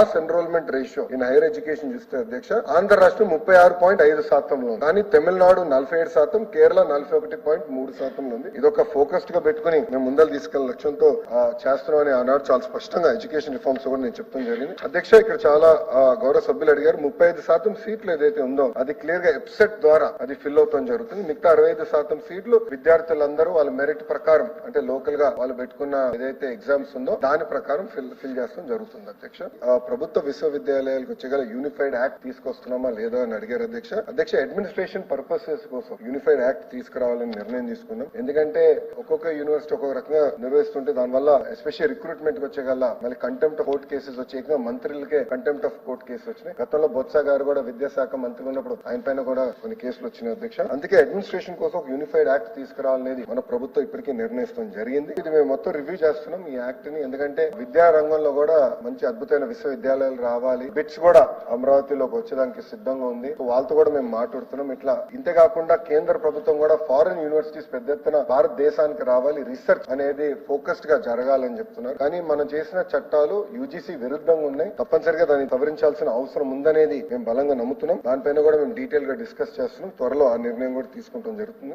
Gross enrollment ratio in higher education చూస్తే అధ్యక్ష ఆంధ్ర రాష్ట్రం ముప్పై ఆరు పాయింట్ ఐదు శాతంలో ఉంది. కానీ తమిళనాడు నలభై ఏడు శాతం కేరళ నలభై ఒకటి పాయింట్ మూడు శాతంలో ఉంది. ఇది ఒక ఫోకస్డ్గా పెట్టుకుని మేము ముందలు తీసుకెళ్ళిన లక్ష్యంతో చేస్తున్నామని ఆనాడు చాలా స్పష్టంగా ఎడ్యుకేషన్ రిఫార్మ్స్ కూడా నేను చెప్తాం జరిగింది. అధ్యక్ష ఇక్కడ చాలా గౌరవ సభ్యులు అడిగారు ముప్పై ఐదు శాతం సీట్లు ఏదైతే ఉందో అది క్లియర్గా ఎప్సెట్ ద్వారా అది ఫిల్ అవుతాం జరుగుతుంది. మిగతా అరవై ఐదు శాతం సీట్లు విద్యార్థులందరూ వాళ్ళ మెరిట్ ప్రకారం అంటే లోకల్గా వాళ్ళు పెట్టుకున్న ఏదైతే ఎగ్జామ్స్ ఉందో దాని ప్రకారం ఫిల్ ఫిల్ చేస్తాం జరుగుతుంది అధ్యక్ష. ప్రభుత్వ విశ్వవిద్యాలయాలకు వచ్చేగల యూనిఫైడ్ యాక్ట్ తీసుకొస్తున్నామా లేదా అని అడిగారు అధ్యక్ష. అధ్యక్ష అడ్మినిస్ట్రేషన్ పర్పసెస్ కోసం యూనిఫైడ్ యాక్ట్ తీసుకురావాలని నిర్ణయం తీసుకున్నాం. ఎందుకంటే ఒక్కొక్క యూనివర్సిటీ ఒక్కొక్క రకంగా నిర్వహిస్తుంటే దానివల్ల ఎస్పెషల్ రిక్రూట్మెంట్ వచ్చేగల మళ్ళీ కంటెంప్ట్ ఆఫ్ కోర్ట్ కేసెస్ వచ్చే మంత్రులకే కంటెంప్ట్ ఆఫ్ కోర్ట్ కేసు వచ్చినాయి. గతంలో బొత్స గారు కూడా విద్యాశాఖ మంత్రి ఉన్నప్పుడు ఆయన పైన కూడా కొన్ని కేసులు వచ్చినాయి అధ్యక్ష. అందుకే అడ్మినిస్ట్రేషన్ కోసం ఒక యూనిఫైడ్ యాక్ట్ తీసుకురావాలనేది మన ప్రభుత్వం ఇప్పటికీ నిర్ణయిస్తాం జరిగింది. ఇది మేము మొత్తం రివ్యూ చేస్తున్నాం ఈ యాక్ట్ని. ఎందుకంటే విద్యా రంగంలో కూడా మంచి అద్భుతమైన విశ్వవిద్యాలయాలు రావాలి. బిట్స్ కూడా అమరావతిలోకి వచ్చేదానికి సిద్ధంగా ఉంది. వాళ్ళతో కూడా మేము మాట్లాడుతున్నాం. ఇట్లా ఇంతే కాకుండా కేంద్ర ప్రభుత్వం కూడా ఫారిన్ యూనివర్సిటీస్ పెద్ద ఎత్తున భారతదేశానికి రావాలి. రీసెర్చ్ అనేది ఫోకస్డ్గా జరగాలని చెప్తున్నారు. కానీ మనం చేసిన చట్టాలు యూజీసీ విరుద్ధంగా ఉన్నాయి. తప్పనిసరిగా దాన్ని సవరించాల్సిన అవసరం ఉందనేది మేము బలంగా నమ్ముతున్నాం. దానిపైన కూడా మేము డీటెయిల్గా డిస్కస్ చేస్తున్నాం. త్వరలో ఆ నిర్ణయం కూడా తీసుకుంటాం జరుగుతుంది.